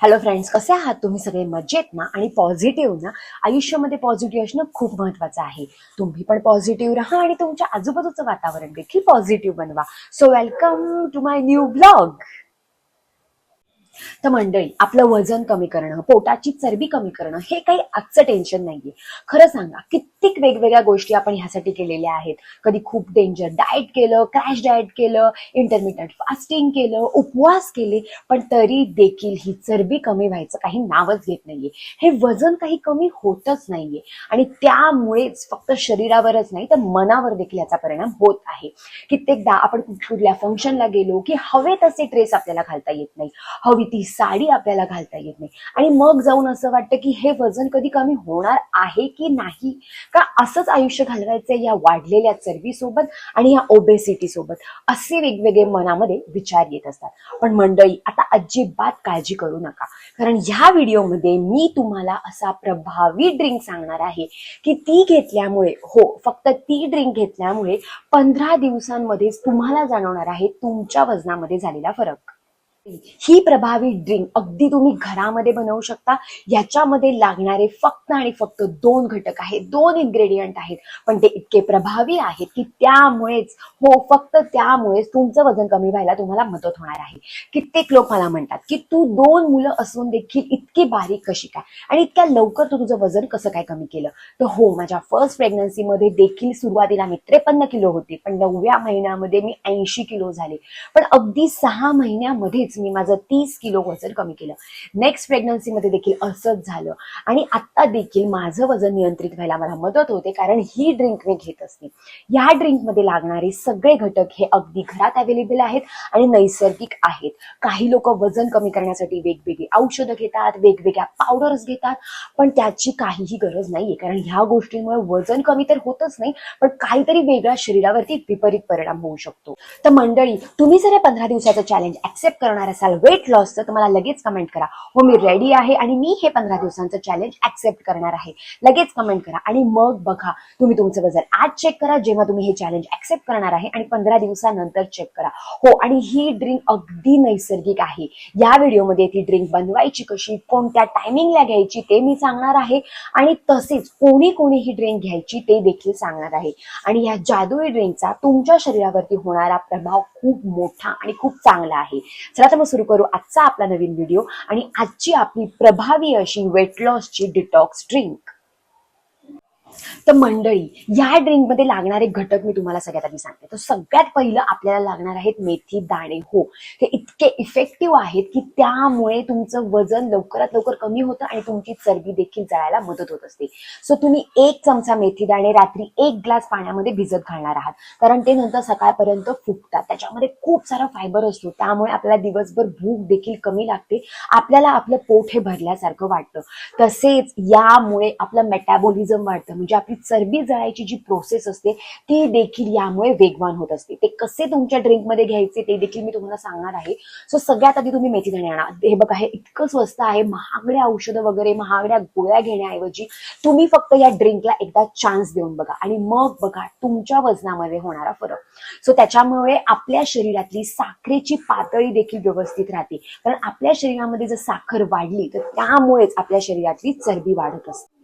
Hello friends कसे आहात तुम्ही सगळे? मजेत ना? आणि पॉझिटिव्ह ना? आयुष्यामध्ये पॉझिटिव्ह असणं खूप महत्वाचं आहे. तुम्ही पण पॉझिटिव्ह राहा आणि तुमच्या आजूबाजूचं वातावरण देखील पॉझिटिव्ह बनवा. So welcome to my new blog तर मंडळी आपलं वजन कमी करणं पोटाची चरबी कमी करणं हे काही आजचं टेन्शन नाहीये. खरं सांगा कित्येक वेगवेगळ्या गोष्टी आपण ह्यासाठी केलेल्या आहेत. कधी खूप डेंजर डाएट केलं क्रॅश डाएट केलं इंटरमिडियंट फास्टिंग केलं उपवास केले पण तरी देखील ही चरबी कमी व्हायचं काही नावच घेत नाहीये. हे वजन काही कमी होतच नाहीये. आणि त्यामुळेच फक्त शरीरावरच नाही तर मनावर देखील याचा परिणाम होत आहे. कित्येकदा आपण कुठल्या फंक्शनला गेलो की हवे तसे ड्रेस आपल्याला घालता येत नाही. हवी ती साडी आपल्याला घालता येत नाही. आणि मग जाऊन असं वाटतं की हे वजन कधी कमी होणार आहे की नाही? का असंच आयुष्य घालवायचं या वाढलेल्या चरबीसोबत आणि या ओबेसिटी सोबत? असे वेगवेगळे मनामध्ये विचार येत असतात. पण मंडळी आता अजिबात काळजी करू नका. कारण ह्या व्हिडिओमध्ये मी तुम्हाला असा प्रभावी ड्रिंक सांगणार आहे की ती घेतल्यामुळे हो फक्त ती ड्रिंक घेतल्यामुळे पंधरा दिवसांमध्येच तुम्हाला जाणवणार आहे तुमच्या वजनामध्ये झालेला फरक. ही प्रभावी ड्रिंक अगदी तुम्ही घरामध्ये बनवू शकता. याच्यामध्ये लागणारे फक्त आणि फक्त दोन घटक आहेत. दोन इन्ग्रेडियंट आहेत. पण ते इतके प्रभावी आहेत की त्यामुळेच हो फक्त त्यामुळेच तुमचं वजन कमी व्हायला तुम्हाला मदत होणार आहे. कित्येक लोक मला म्हणतात की तू दोन मुलं असून देखील इतकी बारीक कशी काय? आणि इतक्या लवकर तू तुझं वजन कसं काय कमी केलं? तर हो माझ्या फर्स्ट प्रेग्नन्सीमध्ये देखील सुरुवातीला मी त्रेपन्न किलो होते. पण नवव्या महिन्यामध्ये मी ऐंशी किलो झाले. पण अगदी सहा महिन्यामध्येच मी माझं तीस किलो वजन कमी केलं. नेक्स्ट प्रेग्नन्सीमध्ये देखील असंच झालं. आणि आता देखील माझं वजन नियंत्रित व्हायला मला मदत होते कारण ही ड्रिंक मी घेत असते. या ड्रिंकमध्ये लागणारे सगळे घटक हे अगदी घरात अवेलेबल आहेत आणि नैसर्गिक आहेत. काही लोक वजन कमी करण्यासाठी वेगवेगळी औषधं घेतात वेगवेगळ्या पावडर्स घेतात पण त्याची काहीही गरज नाहीये. कारण ह्या गोष्टींमुळे वजन कमी तर होतच नाही पण काहीतरी वेगळा शरीरावरती विपरीत परिणाम होऊ शकतो. तर मंडळी तुम्ही जर या पंधरा दिवसाचं चॅलेंज ऍक्सेप्ट करणार असाल वेट लॉसचं तर मला लगेच कमेंट करा. हो मी रेडी आहे आणि मी हे पंधरा दिवसांचं चॅलेंज ऍक्सेप्ट करणार आहे. लगेच कमेंट करा आणि मग बघा तुम्ही तुमचं वजन आज चेक करा जेव्हा तुम्ही हे चॅलेंज ऍक्सेप्ट करणार आहे आणि पंधरा दिवसानंतर चेक करा. हो आणि ही ड्रिंक अगदी नैसर्गिक आहे. या व्हिडिओमध्ये ती ड्रिंक बनवायची कशी कोणत्या टायमिंगला घ्यायची ते मी सांगणार आहे आणि तसेच कोणी कोणी ही ड्रिंक घ्यायची ते देखील सांगणार आहे. आणि या जादुई ड्रिंकचा तुमच्या शरीरावरती होणारा प्रभाव खूप मोठा आणि खूप चांगला आहे. चला तर मग सुरू करू आजचा आपला नवीन व्हिडिओ आणि आजची आपली प्रभावी अशी वेट लॉसची डिटॉक्स ड्रिंक तर मंडळी या ड्रिंकमध्ये लागणारे घटक मी तुम्हाला सगळ्यात आधी सांगते. तर सगळ्यात पहिलं आपल्याला लागणार आहेत मेथी दाणे. हो हे इतके इफेक्टिव्ह आहेत की त्यामुळे तुमचं वजन लवकरात लवकर कमी होतं आणि तुमची चरबी देखील जळायला मदत होत असते. सो तुम्ही एक चमचा मेथी दाणे रात्री एक ग्लास पाण्यामध्ये भिजत घालणार आहात. कारण ते नंतर सकाळपर्यंत फुटतात त्याच्यामध्ये खूप सारा फायबर असतो. त्यामुळे आपल्याला दिवसभर भूक देखील कमी लागते. आपल्याला आपलं पोट हे भरल्यासारखं वाटतं. तसेच यामुळे आपलं मेटॅबॉलिझम वाढतं. म्हणजे आपली चरबी जळायची जी प्रोसेस असते ती देखील यामुळे वेगवान होत असते. ते कसे तुमच्या ड्रिंकमध्ये घ्यायचे ते देखील मी तुम्हाला सांगणार आहे. सो सगळ्यात आधी तुम्ही मेथी दाणे आणा. हे बघा हे इतकं स्वस्त आहे. महागड्या औषधं वगैरे महागड्या गोळ्या घेण्याऐवजी तुम्ही फक्त या ड्रिंकला एकदा चान्स देऊन बघा. आणि मग बघा तुमच्या वजनामध्ये होणारा फरक. सो त्याच्यामुळे आपल्या शरीरातली साखरेची पातळी देखील व्यवस्थित राहते. कारण आपल्या शरीरामध्ये जर साखर वाढली तर त्यामुळेच आपल्या शरीरातली चरबी वाढत असते.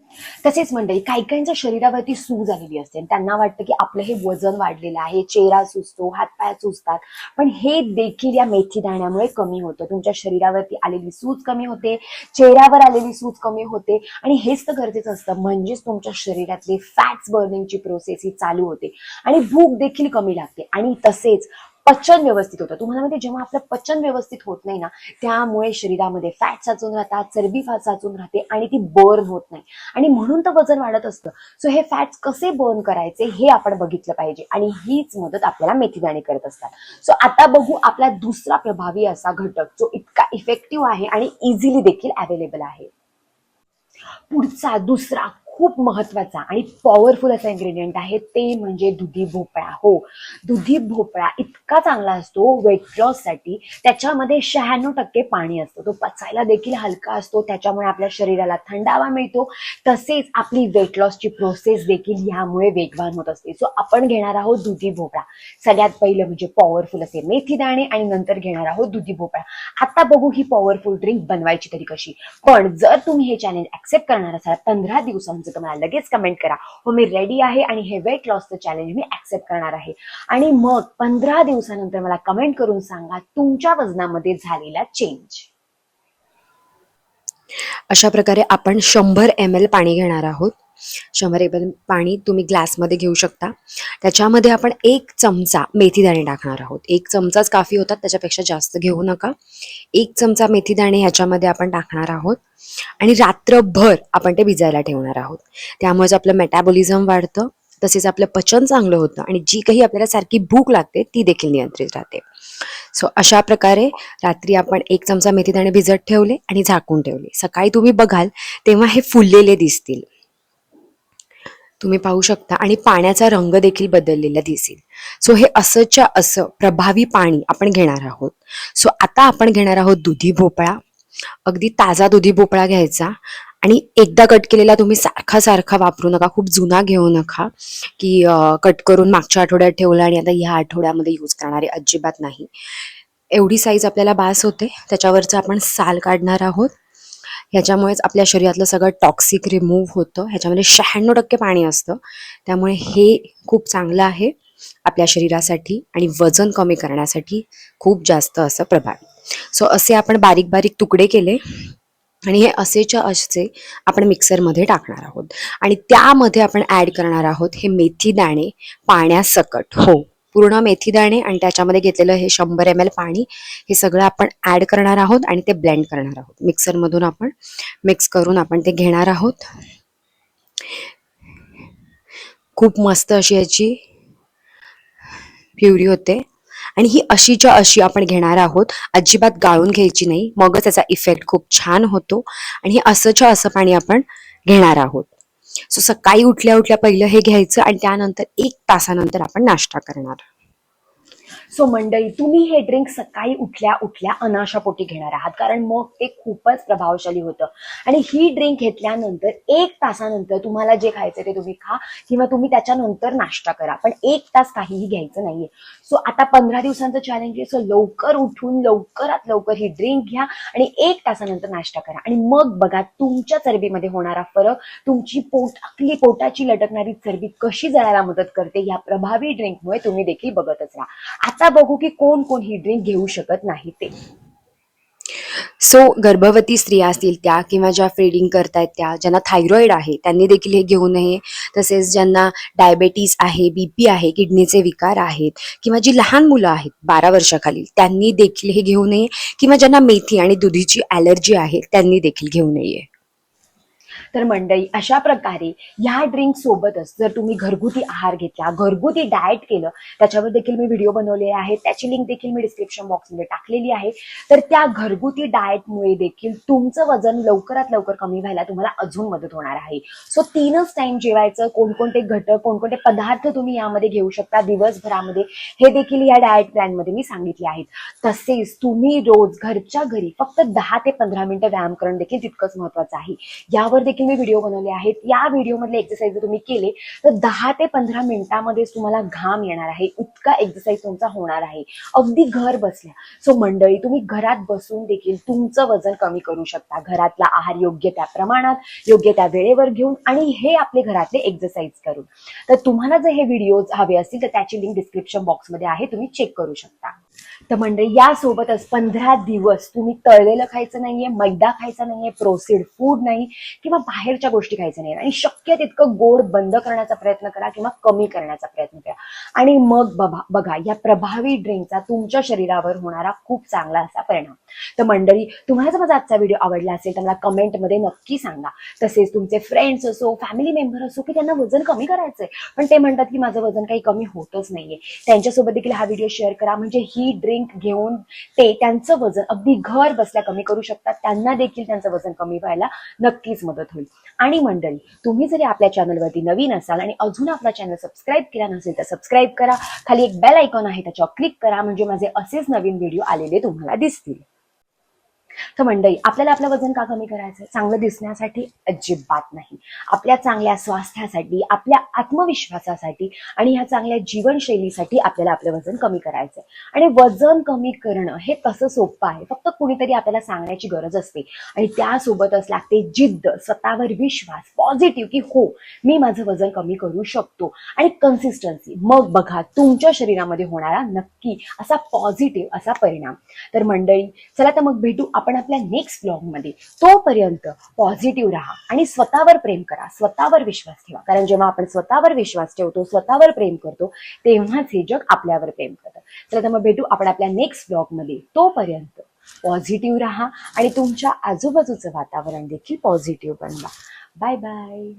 तसेच मंडळी काही काहींच्या शरीरावरती सूज आलेली असते. त्यांना वाटतं की आपलं हे वजन वाढलेलं आहे चेहरा सुचतो हातपाय सुचतात पण हे देखील या मेथी दाण्यामुळे कमी होतं. तुमच्या शरीरावरती आलेली सूज कमी होते चेहऱ्यावर आलेली सूज कमी होते. आणि हेच तर गरजेचं असतं. म्हणजेच तुमच्या शरीरातली फॅट्स बर्निंगची प्रोसेस ही चालू होते. आणि भूक देखील कमी लागते. आणि तसेच पचन व्यवस्थित होतं. तुम्हाला माहिती जेव्हा आपलं पचन व्यवस्थित होत नाही ना त्यामुळे शरीरामध्ये फॅट साचून राहतात चरबी फा- साचून राहते आणि ती बर्न होत नाही. आणि म्हणून तर वजन वाढत असतं. सो हे फॅट्स कसे बर्न करायचे हे आपण बघितलं पाहिजे आणि हीच मदत आपल्याला मेथीदाणे करत असतात. सो आता बघू आपला दुसरा प्रभावी असा घटक जो इतका इफेक्टिव्ह आहे आणि इझिली देखील अवेलेबल आहे. पुढचा दुसरा खूप महत्त्वाचा आणि पॉवरफुल असा इन्ग्रेडियंट आहे. ते म्हणजे दुधी भोपळा. हो. दुधी भोपळा इतका चांगला असतो वेट लॉससाठी. त्याच्यामध्ये शहाण्णव टक्के पाणी असतं. तो पचायला देखील हलका असतो. त्याच्यामुळे आपल्या शरीराला थंडावा मिळतो. तसेच आपली वेट लॉसची प्रोसेस देखील यामुळे वेगवान होत असते. सो आपण घेणार आहोत दुधी भोपळा. सगळ्यात पहिलं म्हणजे पॉवरफुल असे मेथी दाणे आणि नंतर घेणार आहोत दुधी भोपळा. आता बघू ही पॉवरफुल ड्रिंक बनवायची तरी कशी. पण जर तुम्ही हे चॅलेंज ऍक्सेप्ट करणार असाल पंधरा दिवसांचं तर मला लगेच कमेंट करा. हो मी रेडी आहे आणि हे वेट लॉसचं चॅलेंज मी ऍक्सेप्ट करणार आहे. आणि मग पंधरा दिवसानंतर मला कमेंट करून सांगा तुमच्या वजनामध्ये झालेला चेंज अशा प्रकारे आपण शंभर एम एल पाणी घेणार आहोत. शंभर एम एल पाणी तुम्ही ग्लासमध्ये घेऊ शकता. त्याच्यामध्ये आपण एक चमचा मेथीदाणे टाकणार आहोत. एक चमचाच काफी होतात त्याच्यापेक्षा जास्त घेऊ नका. एक चमचा मेथीदाणे ह्याच्यामध्ये आपण टाकणार आहोत. आणि रात्रभर आपण ते भिजायला ठेवणार आहोत. त्यामुळेच आपलं मेटाबॉलिझम वाढतं तसेच आपलं पचन चांगलं होतं आणि जी काही आपल्याला सारखी भूक लागते ती देखील नियंत्रित राहते. सो अशा प्रकारे रात्री आपण एक चमचा मेथीदाणे भिजत ठेवले आणि झाकून ठेवले. सकाळी तुम्ही बघाल तेव्हा हे फुललेले दिसतील. तुम्ही पाहू शकता. आणि पाण्याचा रंग देखील बदललेला दिसेल. सो हे असंच्या असं प्रभावी पाणी आपण घेणार आहोत. सो आता आपण घेणार आहोत दुधी भोपळा. अगदी ताजा दुधी भोपळा घ्यायचा. आणि एकदा कट केलेला तुम्ही सारखा सारखा वापरू नका. खूप जुना घेऊ नका. की कट करून मागच्या आठवड्यात ठेवला आणि आता ह्या आठवड्यामध्ये यूज करणारे अजिबात नाही. एवढी साईज आपल्याला बास होते. त्याच्यावरचं आपण साल काढणार आहोत. ह्याच्यामुळेच आपल्या शरीरातलं सगळं टॉक्सिक रिमूव्ह होतं. ह्याच्यामध्ये शहाण्णव टक्के पाणी असतं. त्यामुळे हे खूप चांगलं आहे आपल्या शरीरासाठी आणि वजन कमी करण्यासाठी खूप जास्त असं प्रभावी. सो असे आपण बारीक बारीक तुकडे केले आणि हे असेच्या असे आपण मिक्सरमध्ये टाकणार आहोत. आणि त्यामध्ये आपण ॲड करणार आहोत हे मेथी दाणे पाण्यासकट. हो. पूर्ण मेथी दाणे आणि त्याच्यामध्ये घेतलेलं हे शंभर एम एल पाणी हे सगळं आपण ॲड करणार आहोत आणि ते ब्लेंड करणार आहोत. मिक्सरमधून आपण मिक्स करून आपण ते घेणार आहोत. खूप मस्त अशी याची प्युरी होते. आणि ही अशीच्या अशी आपण घेणार आहोत. अजिबात गाळून घ्यायची नाही. मगच त्याचा इफेक्ट खूप छान होतो. आणि हे असंच्या असं पाणी आपण घेणार आहोत. सो सकाळी उठल्या उठल्या पहिलं हे घ्यायचं आणि त्यानंतर एक तासानंतर आपण नाश्ता करणार. सो मंडळी तुम्ही हे ड्रिंक सकाळी उठल्या उठल्या अनाशापोटी घेणार आहात. कारण मग ते खूपच प्रभावशाली होतं. आणि ही ड्रिंक घेतल्यानंतर एक तासानंतर तुम्हाला जे खायचं ते तुम्ही खा किंवा तुम्ही त्याच्यानंतर नाश्ता करा. पण एक तास काहीही घ्यायचं नाहीये. सो आता पंधरा दिवसांचं चॅलेंज आहे. सो लवकर उठून लवकरात लवकर ही ड्रिंक घ्या आणि एक तासानंतर नाश्ता करा. आणि मग बघा तुमच्या चरबीमध्ये होणारा फरक तुमची पोट आपली पोटाची लटकणारी चरबी कशी जळायला मदत करते या प्रभावी ड्रिंकमुळे तुम्ही देखील बघतच राहा. आता बघू की कोण कोण ही ड्रिंक घेऊ शकत नाही ते. सो गर्भवती स्त्रिया असतील त्या किंवा ज्या फीडिंग करतायत त्या ज्यांना थायरॉईड आहे त्यांनी देखील हे घेऊ नये. तसेच ज्यांना डायबेटीस आहे बीपी आहे किडनीचे विकार आहेत किंवा जी लहान मुलं आहेत बारा वर्षाखालील त्यांनी देखील हे घेऊ नये. किंवा ज्यांना मेथी आणि दुधीची ॲलर्जी आहे त्यांनी देखील घेऊ नये. तर मंडळी अशा प्रकारे ह्या ड्रिंक सोबतच जर तुम्ही घरगुती आहार घेतला घरगुती डाएट केलं त्याच्यावर देखील मी व्हिडिओ बनवले आहेत. त्याची लिंक देखील मी डिस्क्रिप्शन बॉक्समध्ये टाकलेली आहे. तर त्या घरगुती डाएटमुळे देखील तुमचं वजन लवकरात लवकर कमी व्हायला तुम्हाला अजून मदत होणार आहे. सो तीनच टाइम जेवायचं कोणकोणते घटक कोणकोणते पदार्थ तुम्ही यामध्ये घेऊ शकता दिवसभरामध्ये हे देखील या डाएट प्लॅनमध्ये मी सांगितले आहेत. तसेच तुम्ही रोज घरच्या घरी फक्त दहा ते पंधरा मिनिटं व्यायाम करणं देखील तितकंच महत्वाचं आहे. यावर देखील मी व्हिडिओ बनवले आहेत. या व्हिडिओमधले एक्सरसाइज जर तुम्ही केले तर दहा ते पंधरा मिनिटांमध्ये तुम्हाला घाम येणार आहे. इतका एक्सरसाइज तुमचा होणार आहे. अगदी घर बसल्या. सो मंडळी तुम्ही घरात बसून देखील तुमचं वजन कमी करू शकता. घरातला आहार योग्य त्या प्रमाणात योग्य त्या वेळेवर घेऊन आणि हे आपले घरातले एक्सरसाइज करून. तर तुम्हाला जर हे व्हिडिओज हवे असतील तर त्याची लिंक डिस्क्रिप्शन बॉक्समध्ये आहे. तुम्ही चेक करू शकता. तर मंडळी यासोबतच पंधरा दिवस तुम्ही तळलेलं खायचं नाहीये मैदा खायचा नाहीये प्रोसेड फूड नाही किंवा बाहेरच्या गोष्टी खायच्या नाही आणि शक्य तितकं गोड बंद करण्याचा प्रयत्न करा किंवा कमी करण्याचा प्रयत्न करा. आणि मग बघा बघा या प्रभावी ड्रिंकचा तुमच्या शरीरावर होणारा खूप चांगला असा परिणाम. तर मंडळी तुम्हाला जर माझा आजचा व्हिडिओ आवडला असेल तर मला कमेंटमध्ये नक्की सांगा. तसेच तुमचे फ्रेंड्स असो फॅमिली मेंबर असो की त्यांना वजन कमी करायचंय. पण ते म्हणतात की माझं वजन काही कमी होतच नाहीये. त्यांच्यासोबत देखील हा व्हिडिओ शेअर करा. म्हणजे ही ड्रिंक घेऊन ते त्यांचं वजन अगदी घर बसल्या कमी करू शकतात. त्यांना देखील त्यांचं वजन कमी व्हायला नक्कीच मदत होईल. आणि मंडळी तुम्ही जरी आपल्या चॅनलवरती नवीन असाल आणि अजून आपला चॅनल सबस्क्राईब केला नसेल तर सबस्क्राईब करा. खाली एक बेल आयकॉन आहे त्याच्यावर क्लिक करा. म्हणजे माझे असेच नवीन व्हिडिओ आलेले तुम्हाला दिसतील. तर मंडळी आपल्याला आपलं वजन का कमी करायचं चांगलं दिसण्यासाठी अजिबात नाही. आपल्या चांगल्या स्वास्थ्यासाठी आपल्या आत्मविश्वासासाठी आणि ह्या चांगल्या जीवनशैलीसाठी आपल्याला आपलं वजन कमी करायचं आणि वजन कमी करणं हे तसं सोपं आहे. फक्त कुणीतरी आपल्याला सांगण्याची गरज असते. आणि त्यासोबतच लागते जिद्द स्वतःवर विश्वास पॉझिटिव्ह की हो मी माझं वजन कमी करू शकतो. आणि कन्सिस्टन्सी मग बघा तुमच्या शरीरामध्ये होणारा नक्की असा पॉझिटिव्ह असा परिणाम. तर मंडळी चला तर मग भेटू आपण आपल्या नेक्स्ट ब्लॉगमध्ये तोपर्यंत पॉझिटिव्ह राहा आणि स्वतःवर प्रेम करा. स्वतःवर विश्वास ठेवा. कारण जेव्हा आपण स्वतःवर विश्वास ठेवतो स्वतःवर प्रेम करतो तेव्हाच हे जग आपल्यावर प्रेम करतं. चला तर मग भेटू आपण आपल्या नेक्स्ट ब्लॉगमध्ये तोपर्यंत पॉझिटिव्ह राहा आणि तुमच्या आजूबाजूचं वातावरण देखील पॉझिटिव्ह बनवा. Bye bye